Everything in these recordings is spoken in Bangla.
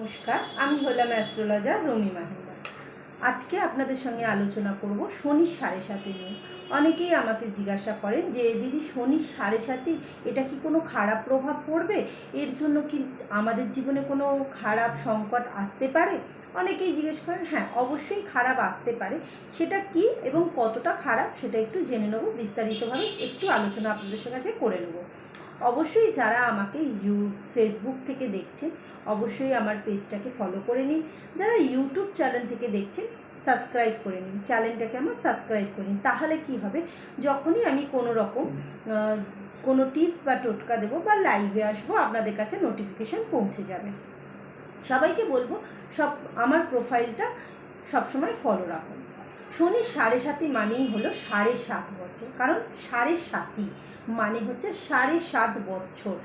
নমস্কার, আমি হলাম অ্যাস্ট্রোলজার রমি মাহিন্দা আজকে আপনাদের সঙ্গে আলোচনা করব শনি সাড়ে সাথে নিয়ে। অনেকেই আমাকে জিজ্ঞাসা করেন যে, দিদি, শনি সাড়ে সাথে এটা কি কোনো খারাপ প্রভাব পড়বে? এর জন্য কি আমাদের জীবনে কোনো খারাপ সংকট আসতে পারে? অনেকেই জিজ্ঞেস করেন হ্যাঁ অবশ্যই খারাপ আসতে পারে। সেটা কি এবং কতটা খারাপ সেটা একটু জেনে নেব। বিস্তারিতভাবে একটু আলোচনা আপনাদের কাছে করে নেব। অবশ্যই যারা আমাকে ইউ ফেসবুক থেকে দেখছেন, অবশ্যই আমার পেজটাকে ফলো করে নিন। যারা ইউটিউব চ্যানেল থেকে দেখছেন সাবস্ক্রাইব করে নিন। চ্যানেলটাকে আমার সাবস্ক্রাইব করে নিন। তাহলে কি হবে? যখনই আমি কোনো রকম কোনো টিপস বা টোটকা দেবো বা লাইভে আসব, আপনাদের কাছে নোটিফিকেশান পৌঁছে যাবে। সবাইকে বলব, সব, আমার প্রোফাইলটা সবসময় ফলো রাখুন। শনি সাড়ে সাতি মানেই হলো সাড়ে সাত বছর। কারণ সাড়ে সাতি মানে হচ্ছে সাড়ে সাত বছর।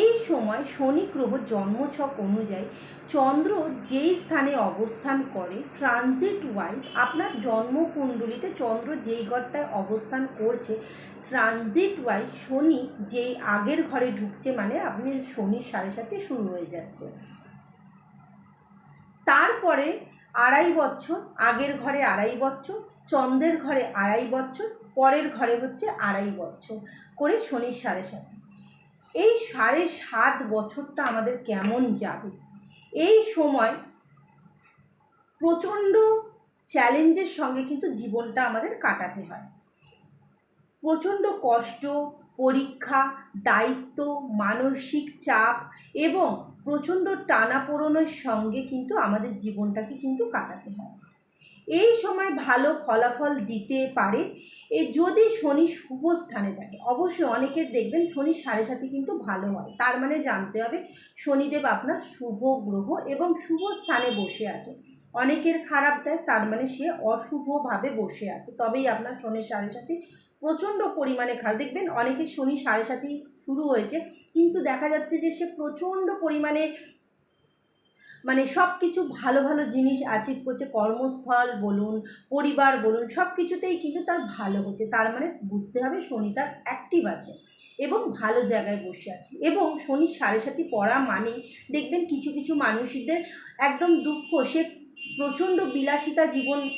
এই সময় শনি গ্রহ জন্মছক অনুযায়ী চন্দ্র যেই স্থানে অবস্থান করে ট্রানজিট ওয়াইজ আপনার জন্মকুণ্ডলিতে চন্দ্র যেই ঘরটায় অবস্থান করছে ট্রানজিট ওয়াইজ শনি যেই আগের ঘরে ঢুকছে মানে আপনি শনির সাড়ে সাথে শুরু হয়ে যাচ্ছে। তারপরে আড়াই বছর আগের ঘরে আড়াই বছর চন্দ্রের ঘরে আড়াই বছর পরের ঘরে হচ্ছে আড়াই বছর করে শনির সাড়ে সাথে এই সাড়ে সাত বছরটা আমাদের কেমন যাবে? এই সময় প্রচণ্ড চ্যালেঞ্জের সঙ্গে কিন্তু জীবনটা আমাদের কাটাতে হয়। প্রচণ্ড কষ্ট পরীক্ষা, দায়িত্ব, মানসিক চাপ এবং প্রচণ্ড টানাপোড়নের সঙ্গে কিন্তু আমাদের জীবনটাকে কিন্তু কাটাতে হয়। এই সময় ভালো ফলাফল দিতে পারে। এ যদি শনি শুভ স্থানে থাকে, অবশ্যই অনেকের দেখবেন শনি সাড়ে সাথে কিন্তু ভালো হয়। তার মানে জানতে হবে শনিদেব আপনার শুভ গ্রহ এবং শুভ স্থানে বসে আছে। অনেকের খারাপ দেয়, তার মানে সে অশুভভাবে বসে আছে। তবেই আপনার শনি সাড়ে সাথে প্রচণ্ড পরিমাণে খারাপ দেখবেন অনেকে শনি সাড়ে সাথেই শুরু হয়েছে, কিন্তু দেখা যাচ্ছে যে সে প্রচণ্ড পরিমাণে মানে সব কিছু ভালো ভালো জিনিস অ্যাচিভ করছে। কর্মস্থল বলুন, পরিবার বলুন সব কিছুতেই কিন্তু তার ভালো হচ্ছে। তার মানে বুঝতে হবে শনি তার অ্যাক্টিভ আছে এবং ভালো জায়গায় বসে আছে। এবং শনি সাড়ে সাথে পড়া মানেই দেখবেন কিছু কিছু মানুষদের একদম দুঃখ, সে প্রচণ্ড বিলাসিতা জীবন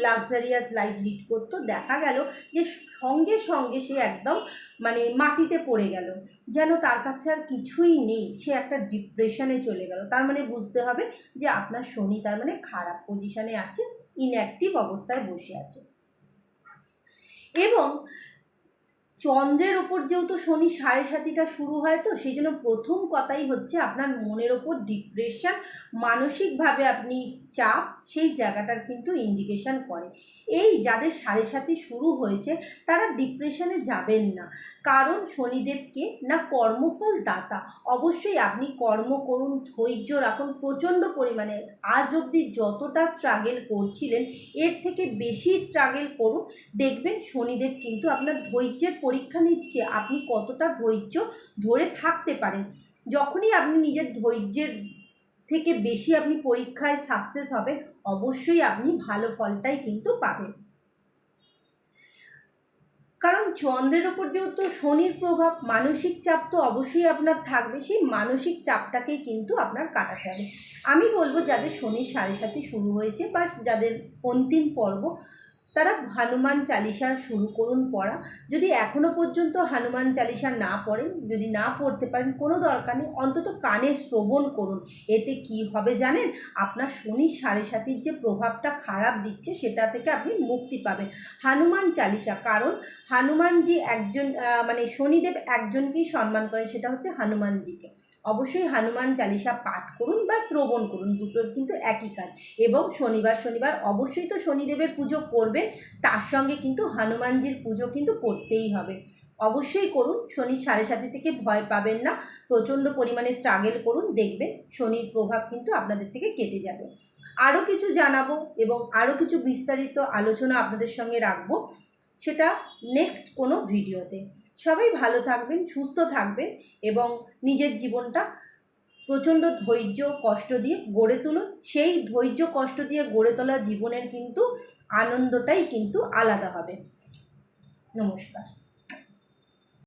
লাক্সারিয়াস লাইফ লিড করতো। দেখা গেল যে সঙ্গে সঙ্গে সে একদম মানে মাটিতে পড়ে গেল। যেন তার কাছে আর কিছুই নেই। সে একটা ডিপ্রেশনে চলে গেল। তার মানে বুঝতে হবে যে আপনার শনি তার মানে খারাপ পজিশানে আছে ইনঅ্যাক্টিভ অবস্থায় বসে আছে। এবং চন্দ্রের ওপর যেহেতু শনি সাড়ে সাতিটা শুরু হয় তো, সেই জন্য প্রথম কথাই হচ্ছে আপনার মনের ওপর ডিপ্রেশন মানসিকভাবে আপনি চাপ, সেই জায়গাটার কিন্তু ইন্ডিকেশন করে। এই যাদের সাড়ে সাতি শুরু হয়েছে, তারা ডিপ্রেশনে যাবেন না। কারণ শনিদেবকে না কর্মফল দাতা। অবশ্যই আপনি কর্ম করুন, ধৈর্য রাখুন, প্রচণ্ড পরিমাণে আজ অবধি যতটা স্ট্রাগেল করছিলেন, এর থেকে বেশি স্ট্রাগেল করুন, দেখবেন শনিদেব কিন্তু আপনার ধৈর্যের পরীক্ষা নিচ্ছে, আপনি কতটা ধৈর্য ধরে থাকতে পারেন? যখনই আপনি নিজের ধৈর্যের থেকে বেশি আপনি পরীক্ষায় সাকসেস হবেন, অবশ্যই আপনি ভালো ফলটাই কিন্তু পাবেন। কারণ চন্দ্রের ওপর যেহেতু শনির প্রভাব, মানসিক চাপ তো অবশ্যই আপনার থাকবে, সেই মানসিক চাপটাকেই কিন্তু আপনার কাটাতে হবে। আমি বলব, যাদের শনির সাড়ে সাথে শুরু হয়েছে বা যাদের অন্তিম পর্ব তারা হনুমান চালিসা শুরু করুন পড়া। যদি এখনও পর্যন্ত হনুমান চালিসা না পড়েন, যদি না পড়তে পারেন, কোনো দরকার নেই। অন্তত কানে শ্রবণ করুন। এতে কি হবে জানেন? আপনার শনি সাড়ে সাতির যে প্রভাবটা খারাপ দিচ্ছে, সেটা থেকে আপনি মুক্তি পাবেন। হনুমান চালিসা কারণ হনুমানজি একজন মানে শনিদেব একজনকেই সম্মান করেন, সেটা হচ্ছে হনুমানজিকে। অবশ্যই হনুমান চালিসা পাঠ করুন বা শ্রবণ করুন, দুটোর কিন্তু একই কাজ। এবং শনিবার শনিবার অবশ্যই তো শনিদেবের পুজো করবেন, তার সঙ্গে কিন্তু হনুমানজির পুজো কিন্তু করতেই হবে। অবশ্যই করুন, শনির সাড়ে সাথে থেকে ভয় পাবেন না, প্রচণ্ড পরিমাণে স্ট্রাগেল করুন, দেখবেন শনির প্রভাব কিন্তু আপনাদের থেকে কেটে যাবে। আরও কিছু জানাব এবং আরও কিছু বিস্তারিত আলোচনা আপনাদের সঙ্গে রাখব, সেটা নেক্সট কোনো ভিডিওতে সবাই ভালো থাকবেন, সুস্থ থাকবেন এবং নিজের জীবনটা প্রচণ্ড ধৈর্য, কষ্ট দিয়ে গড়ে তুলুন। সেই ধৈর্য, কষ্ট দিয়ে গড়ে তোলা জীবনের কিন্তু আনন্দটাই কিন্তু আলাদা হবে। নমস্কার।